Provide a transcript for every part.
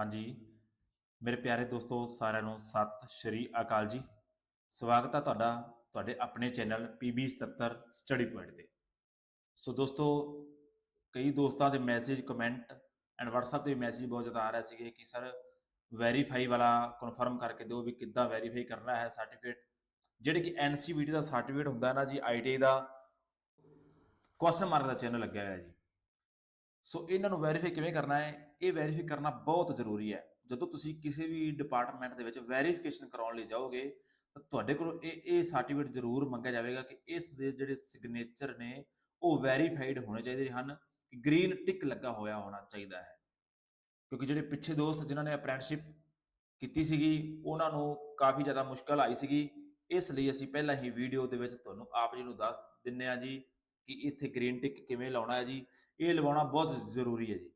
ਹਾਂਜੀ। ਮੇਰੇ ਪਿਆਰੇ ਦੋਸਤੋ, ਸਾਰਿਆਂ ਨੂੰ ਸਤਿ ਸ਼੍ਰੀ ਅਕਾਲ ਜੀ। ਸਵਾਗਤ ਹੈ ਤੁਹਾਡਾ, ਤੁਹਾਡੇ ਆਪਣੇ ਚੈਨਲ PB77 ਸਟੱਡੀ ਪੁਆਇੰਟ ਤੇ। ਸੋ ਦੋਸਤੋ, ਕਈ ਦੋਸਤਾਂ ਦੇ ਮੈਸੇਜ, ਕਮੈਂਟ ਐਂਡ WhatsApp ਤੇ ਮੈਸੇਜ ਬਹੁਤ ਜ਼ਿਆਦਾ ਆ ਰਹੇ ਸੀਗੇ ਕਿ, ਸਰ ਵੈਰੀਫਾਈ ਵਾਲਾ ਕਨਫਰਮ ਕਰਕੇ ਦਿਓ ਵੀ ਕਿੱਦਾਂ ਵੈਰੀਫਾਈ ਕਰਨਾ ਹੈ ਸਰਟੀਫਿਕੇਟ ਜਿਹੜੇ ਕਿ NCVT ਦਾ ਸਰਟੀਫਿਕੇਟ ਹੁੰਦਾ ਨਾ ਜੀ ITI ਦਾ ਕੁਐਸਚਨ ਮਾਰਕ ਦਾ ਚੈਨਲ ਲੱਗਿਆ ਹੋਇਆ ਜੀ। ਸੋ ਇਹਨਾਂ ਨੂੰ ਵੈਰੀਫਾਈ ਕਿਵੇਂ ਕਰਨਾ ਹੈ? ਇਹ ਵੈਰੀਫਾਈ ਕਰਨਾ ਬਹੁਤ ਜ਼ਰੂਰੀ ਹੈ। ਜਦੋਂ ਤੁਸੀਂ ਕਿਸੇ ਵੀ ਡਿਪਾਰਟਮੈਂਟ ਦੇ ਵਿੱਚ ਵੈਰੀਫਿਕੇਸ਼ਨ ਕਰਾਉਣ ਲਈ ਜਾਓਗੇ, ਤਾਂ ਤੁਹਾਡੇ ਕੋਲ ਇਹ ਇਹ ਸਰਟੀਫਿਕੇਟ ਜ਼ਰੂਰ ਮੰਗਿਆ ਜਾਵੇਗਾ ਕਿ ਇਸ ਦੇ ਜਿਹੜੇ ਸਿਗਨੇਚਰ ਨੇ, ਉਹ ਵੈਰੀਫਾਈਡ ਹੋਣੇ ਚਾਹੀਦੇ ਹਨ ਕਿ ਗ੍ਰੀਨ ਟਿਕ ਲੱਗਾ ਹੋਇਆ ਹੋਣਾ ਚਾਹੀਦਾ ਹੈ। ਕਿਉਂਕਿ ਜਿਹੜੇ ਪਿੱਛੇ ਦੋਸਤ ਜਿਨ੍ਹਾਂ ਨੇ ਅਪ੍ਰੈਂਟਿਸਸ਼ਿਪ ਕੀਤੀ ਸੀਗੀ, ਉਹਨਾਂ ਨੂੰ ਕਾਫੀ ਜ਼ਿਆਦਾ ਮੁਸ਼ਕਲ ਆਈ ਸੀਗੀ। ਇਸ ਲਈ ਅਸੀਂ ਪਹਿਲਾਂ ਹੀ ਵੀਡੀਓ ਦੇ ਵਿੱਚ ਤੁਹਾਨੂੰ ਆਪ ਜੀ ਨੂੰ ਦੱਸ ਦਿੰਨੇ ਆ ਜੀ ਕਿ ਇੱਥੇ ਗ੍ਰੀਨ ਟਿਕ ਕਿਵੇਂ ਲਾਉਣਾ ਹੈ ਜੀ, ਇਹ ਲਵਾਉਣਾ ਬਹੁਤ ਜ਼ਰੂਰੀ ਹੈ ਜੀ।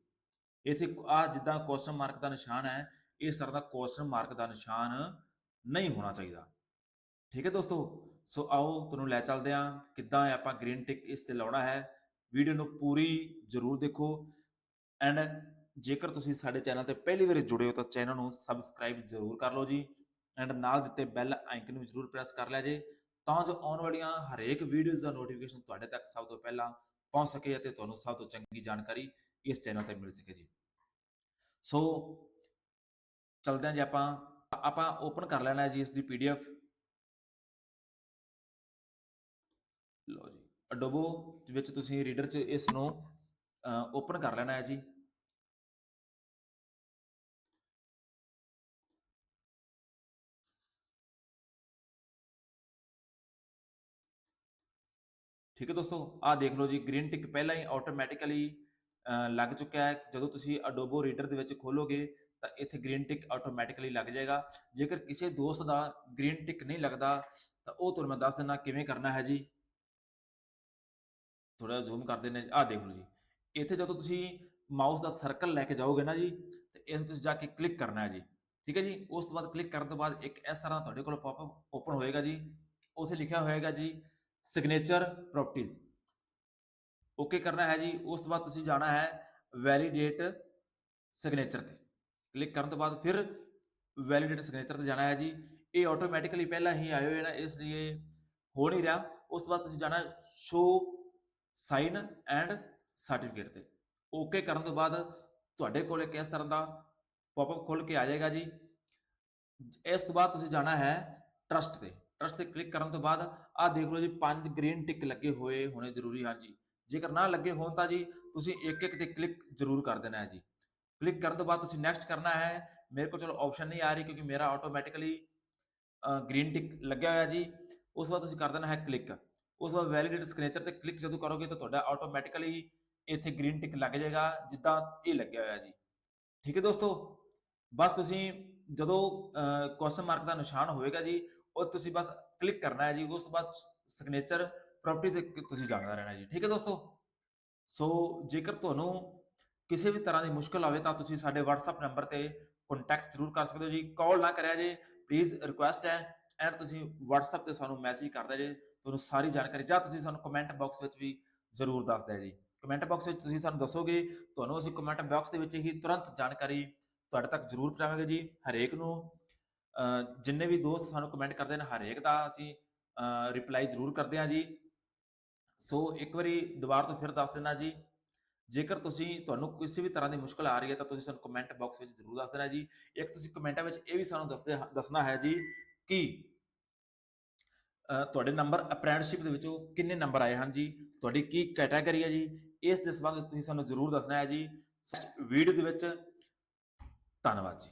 ਇੱਥੇ ਆ ਜਿੱਦਾਂ ਕੁਐਸਚਨ ਮਾਰਕ ਦਾ ਨਿਸ਼ਾਨ ਹੈ ਇਸ ਤਰ੍ਹਾਂ ਦਾ ਕੁਐਸਚਨ ਮਾਰਕ ਦਾ ਨਿਸ਼ਾਨ ਨਹੀਂ ਹੋਣਾ ਚਾਹੀਦਾ। ਠੀਕ ਹੈ ਦੋਸਤੋ? ਸੋ ਆਓ ਤੁਹਾਨੂੰ ਲੈ ਚੱਲਦੇ ਹਾਂ, ਕਿੱਦਾਂ ਆਪਾਂ ਗ੍ਰੀਨ ਟਿਕ ਇਸ ਤੇ ਲਾਉਣਾ ਹੈ। ਵੀਡੀਓ ਨੂੰ ਪੂਰੀ ਜ਼ਰੂਰ ਦੇਖੋ। ਐਂਡ ਜੇਕਰ ਤੁਸੀਂ ਸਾਡੇ ਚੈਨਲ ਤੇ ਪਹਿਲੀ ਵਾਰ ਜੁੜੇ ਹੋ ਤਾਂ ਚੈਨਲ ਨੂੰ ਸਬਸਕ੍ਰਾਈਬ ਜ਼ਰੂਰ ਕਰ ਲਓ ਜੀ। ਐਂਡ ਨਾਲ ਦਿੱਤੇ ਬੈਲ ਆਈਕਨ ਨੂੰ ਜ਼ਰੂਰ ਪ੍ਰੈਸ ਕਰ ਲਿਆ ਜੇ। ਤਾਂ ਜੋ ਆਉਣ ਵਾਲੀਆਂ ਹਰੇਕ ਵੀਡੀਓਜ਼ ਦਾ ਨੋਟੀਫਿਕੇਸ਼ਨ ਤੁਹਾਡੇ ਤੱਕ ਸਭ ਤੋਂ ਪਹਿਲਾਂ ਪਹੁੰਚ ਸਕੇ ਅਤੇ ਤੁਹਾਨੂੰ ਸਭ ਤੋਂ ਚੰਗੀ ਜਾਣਕਾਰੀ ਇਸ ਚੈਨਲ ਤੇ ਮਿਲ ਸਕੇ ਜੀ। ਸੋ ਚਲਦੇ ਹਾਂ ਜੀ ਆਪਾਂ। ਆਪਾਂ ਓਪਨ ਕਰ ਲੈਣਾ ਜੀ ਇਸ ਦੀ ਪੀਡੀਐਫ ਲਓ ਜੀ। ਅਡੋਬੋ ਵਿੱਚ ਤੁਸੀਂ ਰੀਡਰ 'ਚ ਇਸ ਨੂੰ ਓਪਨ ਕਰ ਲੈਣਾ ਹੈ ਜੀ। ਠੀਕ ਹੈ ਦੋਸਤੋ, ਆਹ ਦੇਖ ਲਓ ਜੀ ਗ੍ਰੀਨ ਟਿਕ ਪਹਿਲਾਂ ਹੀ ਆਟੋਮੈਟਿਕਲੀ ਲੱਗ ਚੁੱਕਿਆ ਹੈ। ਜਦੋਂ ਤੁਸੀਂ ਅਡੋਬੋ ਰੀਡਰ ਦੇ ਵਿੱਚ ਖੋਲੋਗੇ, ਤਾਂ ਇੱਥੇ ਗ੍ਰੀਨ ਟਿਕ ਆਟੋਮੈਟਿਕਲੀ ਲੱਗ ਜਾਏਗਾ। ਜੇਕਰ ਕਿਸੇ ਦੋਸਤ ਦਾ ਗ੍ਰੀਨ ਟਿਕ ਨਹੀਂ ਲੱਗਦਾ, ਤਾਂ ਉਹ ਤੁਹਾਨੂੰ ਮੈਂ ਦੱਸ ਦਿੰਦਾ ਕਿਵੇਂ ਕਰਨਾ ਹੈ ਜੀ। ਥੋੜਾ ਜ਼ੂਮ ਕਰ ਦਿੰਦੇ ਆਹ ਦੇਖ ਲਓ ਜੀ। ਇੱਥੇ ਜਦੋਂ ਤੁਸੀਂ ਮਾਊਸ ਦਾ ਸਰਕਲ ਲੈ ਕੇ ਜਾਓਗੇ ਨਾ ਜੀ, ਤੇ ਇਸ ਤੁਸੀਂ ਜਾ ਕੇ ਕਲਿੱਕ ਕਰਨਾ ਹੈ ਜੀ। ਠੀਕ ਹੈ ਜੀ? ਉਸ ਤੋਂ ਬਾਅਦ ਕਲਿੱਕ ਕਰਨ ਤੋਂ ਬਾਅਦ ਇੱਕ ਇਸ ਤਰ੍ਹਾਂ ਤੁਹਾਡੇ ਕੋਲ ਪੌਪਅਪ ਓਪਨ ਹੋਏਗਾ ਜੀ। ਉਥੇ ਲਿਖਿਆ ਹੋਏਗਾ ਜੀ ਸਿਗਨੇਚਰ ਪ੍ਰੋਪਰਟੀਜ਼ ਓਕੇ ਕਰਨਾ ਹੈ ਜੀ, ਉਸ ਤੋਂ ਬਾਅਦ ਤੁਸੀਂ ਜਾਣਾ ਹੈ ਵੈਲੀਡੇਟ ਸਿਗਨੇਚਰ ਤੇ। ਕਲਿੱਕ ਕਰਨ ਤੋਂ ਬਾਅਦ ਫਿਰ ਵੈਲੀਡੇਟ ਸਿਗਨੇਚਰ ਤੇ ਜਾਣਾ ਹੈ ਜੀ। ਇਹ ਆਟੋਮੈਟਿਕਲੀ ਪਹਿਲਾਂ ਹੀ ਆਏ ਹੋਏ ਨੇ, ਇਸ ਲਈ ਹੋ ਨਹੀਂ ਰਿਹਾ। ਉਸ ਤੋਂ ਬਾਅਦ ਤੁਸੀਂ ਜਾਣਾ ਸ਼ੋ ਸਾਈਨ ਐਂਡ ਸਰਟੀਫਿਕੇਟ ਤੇ। ਓਕੇ ਕਰਨ ਤੋਂ ਬਾਅਦ ਤੁਹਾਡੇ ਕੋਲ ਇੱਕ ਇਸ ਤਰ੍ਹਾਂ ਦਾ ਪੌਪਅਪ ਖੁੱਲ ਕੇ ਆ ਜਾਏਗਾ ਜੀ। ਇਸ ਤੋਂ ਬਾਅਦ ਤੁਸੀਂ ਜਾਣਾ ਹੈ ਟਰਸਟ ਤੇ। ਟਰਸਟ ਤੇ ਕਲਿੱਕ ਕਰਨ ਤੋਂ ਬਾਅਦ ਆਹ ਦੇਖ ਲਓ ਜੀ, ਪੰਜ ਗ੍ਰੀਨ ਟਿਕ ਲੱਗੇ ਹੋਏ ਹੋਣੇ ਜ਼ਰੂਰੀ ਹਨ ਜੀ ਜੇਕਰ ਨਾ ਲੱਗੇ ਹੋਣ ਤਾਂ ਜੀ, ਤੁਸੀਂ ਇੱਕ ਇੱਕ ਤੇ ਕਲਿੱਕ ਜ਼ਰੂਰ ਕਰ ਦੇਣਾ ਹੈ ਜੀ। ਕਲਿੱਕ ਕਰਨ ਤੋਂ ਬਾਅਦ ਤੁਸੀਂ ਨੈਕਸਟ ਕਰਨਾ ਹੈ, ਮੇਰੇ ਕੋਲ ਚਲੋ ਆਪਸ਼ਨ ਨਹੀਂ ਆ ਰਹੀ ਕਿਉਂਕਿ ਮੇਰਾ ਆਟੋਮੈਟਿਕਲੀ ਗ੍ਰੀਨ ਟਿਕ ਲੱਗਿਆ ਹੋਇਆ ਜੀ। ਉਸ ਤੋਂ ਬਾਅਦ ਤੁਸੀਂ ਕਰ ਦੇਣਾ ਹੈ ਕਲਿੱਕ ਉਸ ਤੋਂ ਬਾਅਦ ਵੈਲੀਡੇਟ ਸਿਗਨੇਚਰ ਤੇ ਕਲਿੱਕ ਜਦੋਂ ਕਰੋਗੇ ਤਾਂ ਤੁਹਾਡਾ ਆਟੋਮੈਟਿਕਲੀ ਇੱਥੇ ਗ੍ਰੀਨ ਟਿਕ ਲੱਗ ਜਾਏਗਾ, ਜਿੱਦਾਂ ਇਹ ਲੱਗਿਆ ਹੋਇਆ ਜੀ। ਠੀਕ ਹੈ ਦੋਸਤੋ? ਬਸ ਤੁਸੀਂ ਜਦੋਂ ਕੁਐਸਚਨ ਮਾਰਕ ਦਾ ਨਿਸ਼ਾਨ ਹੋਵੇਗਾ ਜੀ ਉਹ ਤੁਸੀਂ ਬਸ ਕਲਿੱਕ ਕਰਨਾ ਹੈ ਜੀ, ਉਸ ਤੋਂ ਬਾਅਦ ਸਿਗਨੇਚਰ ਪ੍ਰੋਪਰਟੀ ਤੇ ਤੁਸੀਂ ਜਾਣਾ ਰਹਿਣਾ ਜੀ। ਠੀਕ ਹੈ ਦੋਸਤੋ? ਸੋ ਜੇਕਰ ਤੁਹਾਨੂੰ ਕਿਸੇ ਵੀ ਤਰ੍ਹਾਂ ਦੀ ਮੁਸ਼ਕਲ ਆਵੇ ਤਾਂ ਤੁਸੀਂ ਸਾਡੇ WhatsApp ਨੰਬਰ ਤੇ ਕੰਟੈਕਟ ਜ਼ਰੂਰ ਕਰ ਸਕਦੇ ਹੋ ਜੀ। ਕਾਲ ਨਾ ਕਰਿਆ ਜੇ ਪਲੀਜ਼ ਰਿਕੁਐਸਟ ਹੈ ਐਂਡ ਤੁਸੀਂ WhatsApp ਤੇ ਸਾਨੂੰ ਮੈਸੇਜ ਕਰਦਾ ਜੇ, ਤੁਹਾਨੂੰ ਸਾਰੀ ਜਾਣਕਾਰੀ, ਜਾਂ ਤੁਸੀਂ ਸਾਨੂੰ ਕਮੈਂਟ ਬਾਕਸ ਵਿੱਚ ਵੀ ਜ਼ਰੂਰ ਦੱਸਦਾ ਜੀ। ਕਮੈਂਟ ਬਾਕਸ ਵਿੱਚ ਤੁਸੀਂ ਸਾਨੂੰ ਦੱਸੋਗੇ, ਤੁਹਾਨੂੰ ਅਸੀਂ ਕਮੈਂਟ ਬਾਕਸ ਦੇ ਵਿੱਚ ਹੀ ਤੁਰੰਤ ਜਾਣਕਾਰੀ ਤੁਹਾਡੇ ਤੱਕ ਜ਼ਰੂਰ ਪਹੁੰਚਾਵਾਂਗੇ ਜੀ, ਹਰੇਕ ਨੂੰ। ਜਿੰਨੇ ਵੀ ਦੋਸਤ ਸਾਨੂੰ ਕਮੈਂਟ ਕਰਦੇ ਨੇ, ਹਰੇਕ ਦਾ ਅਸੀਂ ਰਿਪਲਾਈ ਜ਼ਰੂਰ ਕਰਦੇ ਹਾਂ ਜੀ। ਸੋ ਇੱਕ ਵਾਰੀ ਦੁਬਾਰਾ ਤੋਂ ਫਿਰ ਦੱਸ ਦੇਣਾ ਜੀ, ਜੇਕਰ ਤੁਸੀਂ, ਤੁਹਾਨੂੰ ਕਿਸੇ ਵੀ ਤਰ੍ਹਾਂ ਦੀ ਮੁਸ਼ਕਲ ਆ ਰਹੀ ਹੈ ਤਾਂ ਤੁਸੀਂ ਸਾਨੂੰ ਕਮੈਂਟ ਬਾਕਸ ਵਿੱਚ ਜ਼ਰੂਰ ਦੱਸ ਦੇਣਾ ਜੀ। ਇੱਕ ਤੁਸੀਂ ਕਮੈਂਟਾਂ ਵਿੱਚ ਇਹ ਵੀ ਸਾਨੂੰ ਦੱਸਦੇ ਦੱਸਣਾ ਹੈ ਜੀ ਕਿ ਤੁਹਾਡੇ ਨੰਬਰ ਅਪ੍ਰੈਂਟਿਸਸ਼ਿਪ ਦੇ ਵਿੱਚੋਂ ਕਿੰਨੇ ਨੰਬਰ ਆਏ ਹਨ ਜੀ? ਤੁਹਾਡੀ ਕੀ ਕੈਟਾਗਰੀ ਹੈ ਜੀ? ਇਸ ਦੇ ਸੰਬੰਧ ਤੁਸੀਂ ਸਾਨੂੰ ਜ਼ਰੂਰ ਦੱਸਣਾ ਹੈ ਜੀ। ਵੀਡੀਓ ਦੇ ਵਿੱਚ ਧੰਨਵਾਦ ਜੀ।